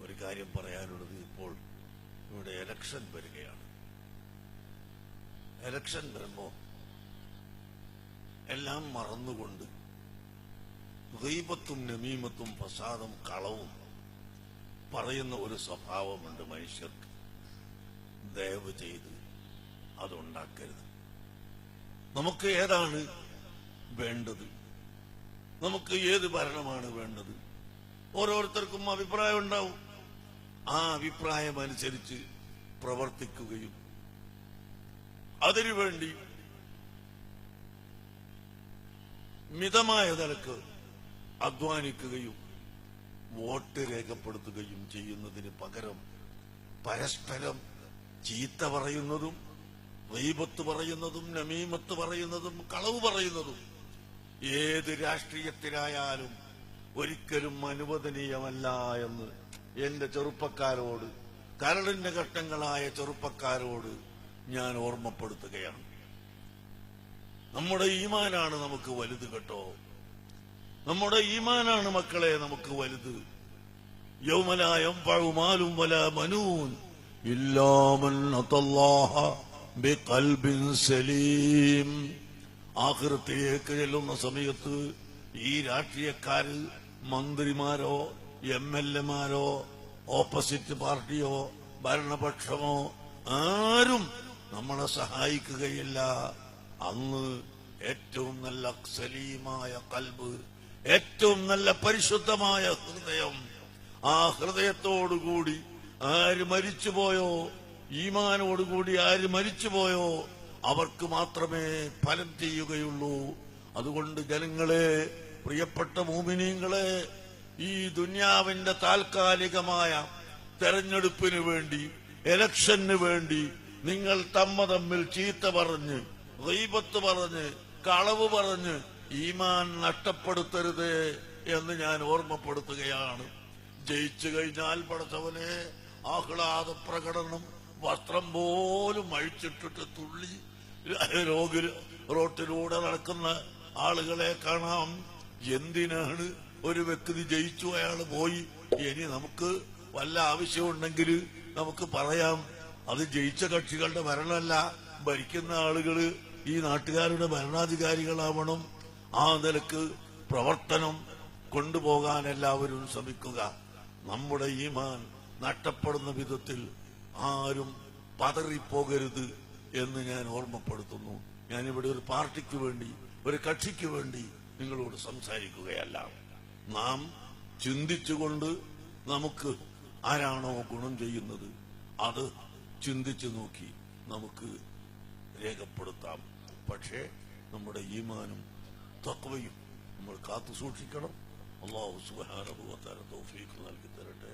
ഒരു കാര്യം പറയാനുള്ളത് ഇപ്പോൾ ഇവിടെ എലക്ഷൻ വരികയാണ്. എലക്ഷൻ വരുമ്പോ എല്ലാം മറന്നുകൊണ്ട് ദൈവത്തും നമീമത്തും പ്രസാദം കളവും പറയുന്ന ഒരു സ്വഭാവമുണ്ട് മനുഷ്യർക്ക്. ദയവ് ചെയ്ത് അതുണ്ടാക്കരുത്. നമുക്ക് ഏതാണ് വേണ്ടത്? നമുക്ക് ഏത് ഭരണമാണ് വേണ്ടത്? ഓരോരുത്തർക്കും അഭിപ്രായം ഉണ്ടാവും. ആ അഭിപ്രായം അനുസരിച്ച് പ്രവർത്തിക്കുകയും അതിനുവേണ്ടി മിതമായ നിലയ്ക്ക് അധ്വാനിക്കുകയും വോട്ട് രേഖപ്പെടുത്തുകയും ചെയ്യുന്നതിന് പകരം പരസ്പരം ചീത്ത പറയുന്നതും റീബത്ത് പറയുന്നതും നമീമത്ത് പറയുന്നതും കളവ് പറയുന്നതും ഏത് രാഷ്ട്രീയത്തിലായാലും ഒരിക്കലും അനുവദനീയമല്ല എന്ന് എന്റെ ചെറുപ്പക്കാരോട് കരളിന്റെ ഘട്ടങ്ങളായ ചെറുപ്പക്കാരോട് ഞാൻ ഓർമ്മപ്പെടുത്തുകയാണ്. നമ്മുടെ ഈമാനാണ് നമുക്ക് വലുത് കേട്ടോ. നമ്മുടെ ഈമാനാണ് മക്കളെ നമുക്ക് വലുത്. യൗമലായം പഴുമാലും വല മനൂൻ സലീം. ആഹൃത്തിലേക്ക് ചെല്ലുന്ന സമയത്ത് ഈ രാഷ്ട്രീയക്കാര് മന്ത്രിമാരോ എം എൽ എമാരോ ഓപ്പോസിറ്റ് പാർട്ടിയോ ഭരണപക്ഷമോ ആരും നമ്മളെ സഹായിക്കുകയില്ല. അന്ന് ഏറ്റവും നല്ല സലീമായ കൽബ് ഏറ്റവും നല്ല പരിശുദ്ധമായ ഹൃദയം. ആ ഹൃദയത്തോടുകൂടി ആര് മരിച്ചുപോയോ ഈമാനോടുകൂടി ആര് മരിച്ചുപോയോ അവർക്ക് മാത്രമേ ഫലം ചെയ്യുകയുള്ളൂ. അതുകൊണ്ട് ജനങ്ങളെ പ്രിയപ്പെട്ട മോമിനീങ്ങളെ ഈ ദുന്യാവിന്റെ താൽക്കാലികമായ തെരഞ്ഞെടുപ്പിന് വേണ്ടി എലക്ഷന് വേണ്ടി നിങ്ങൾ തമ്മ തമ്മിൽ ചീത്ത പറഞ്ഞ് റീപത്ത് പറഞ്ഞ് കളവ് പറഞ്ഞ് ഈമാൻ നഷ്ടപ്പെടുത്തരുത് എന്ന് ഞാൻ ഓർമ്മപ്പെടുത്തുകയാണ്. ജയിച്ചു കഴിഞ്ഞാൽ പടച്ചവനെ ആഹ്ലാദ പ്രകടനം വസ്ത്രം പോലും അഴിച്ചിട്ടിട്ട് തുള്ളി രോഗി റോട്ടിലൂടെ നടക്കുന്ന ആളുകളെ കാണാം. എന്തിനാണ് ഒരു വ്യക്തി ജയിച്ചു അയാൾ പോയി. ഇനി നമുക്ക് വല്ല ആവശ്യമുണ്ടെങ്കിൽ നമുക്ക് പറയാം. അത് ജയിച്ച കക്ഷികളുടെ ഭരണമല്ല. ഭരിക്കുന്ന ആളുകൾ ഈ നാട്ടുകാരുടെ ഭരണാധികാരികളാവണം. ആ നിലയ്ക്ക് പ്രവർത്തനം കൊണ്ടുപോകാൻ എല്ലാവരും ശ്രമിക്കുക. നമ്മുടെ ഈമാൻ നഷ്ടപ്പെടുന്ന വിധത്തിൽ ആരും പതറിപ്പോകരുത് എന്ന് ഞാൻ ഓർമ്മപ്പെടുത്തുന്നു. ഞാനിവിടെ ഒരു പാർട്ടിക്ക് വേണ്ടി ഒരു കക്ഷിക്ക് വേണ്ടി നിങ്ങളോട് സംസാരിക്കുകയല്ല. നാം ചിന്തിച്ചുകൊണ്ട് നമുക്ക് ആരാണോ ഗുണം ചെയ്യുന്നത് അത് ചിന്തിച്ചു നോക്കി നമുക്ക് രേഖപ്പെടുത്താം. പക്ഷേ നമ്മുടെ ഈമാനും തക്വയും നമ്മൾ കാത്തു സൂക്ഷിക്കണം അള്ളാഹു സുബാനുഭവത്താര തോഫീക്ക് നൽകി തരട്ടെ.